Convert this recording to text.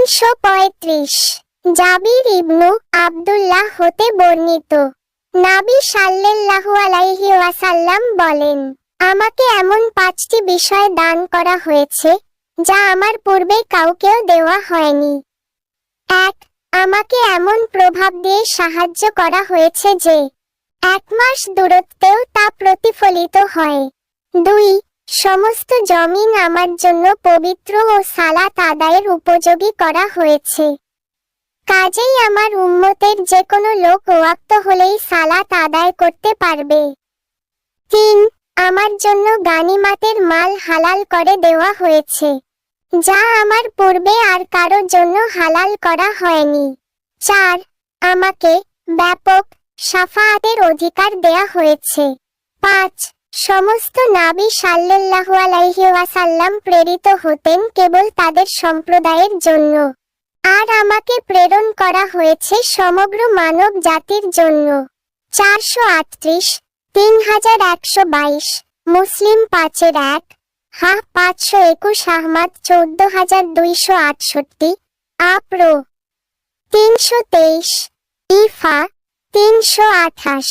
তিনশো পঁয়ত্রিশ। জাবির ইবনু আব্দুল্লাহ হতে বর্ণিত। নাবি সাল্লাল্লাহু আলাইহি ওয়াসাল্লাম বলেন, আমাকে এমন পাঁচটি বিষয় দান করা হয়েছে, যা আমার পূর্বে কাউকেও দেওয়া হয়নি। এক, আমাকে এমন প্রভাব দিয়ে সাহায্য করা হয়েছে যে, এক মাস দূরত্বেও তা প্রতিফলিত হয়। দুই সমস্ত জমিন আমার জন্য পবিত্র ও সালাত আদায়ের উপযোগী করা হয়েছে। কাজেই আমার উম্মতের যে কোনো লোক ওয়াক্ত হলেই সালাত আদায় করতে পারবে। তিন, আমার জন্য গানিমাতের মাল হালাল করে দেওয়া হয়েছে, যা আমার পূর্বে আর কারও জন্য হালাল করা হয়নি। চার, আমাকে ব্যাপক সাফায়াতের অধিকার দেয়া হয়েছে। পাঁচ সমস্ত নাবি সাল্লাল্লাহু আলাইহি ওয়াসাল্লাম প্রেরিত হতেন কেবল তাদের সম্প্রদায়ের জন্য। আর আমাকে প্রেরণ করা হয়েছে সমগ্র মানব জাতির জন্য। চারশো আটত্রিশ তিন হাজার একশো বাইশ, মুসলিম পাঁচের এক, হা, পাঁচশো একুশ, আহমাদ চৌদ্দ হাজার দুইশো আটষট্টি, আপ্রো। তিনশো তেইশ, ইফা, তিনশো আঠাশ।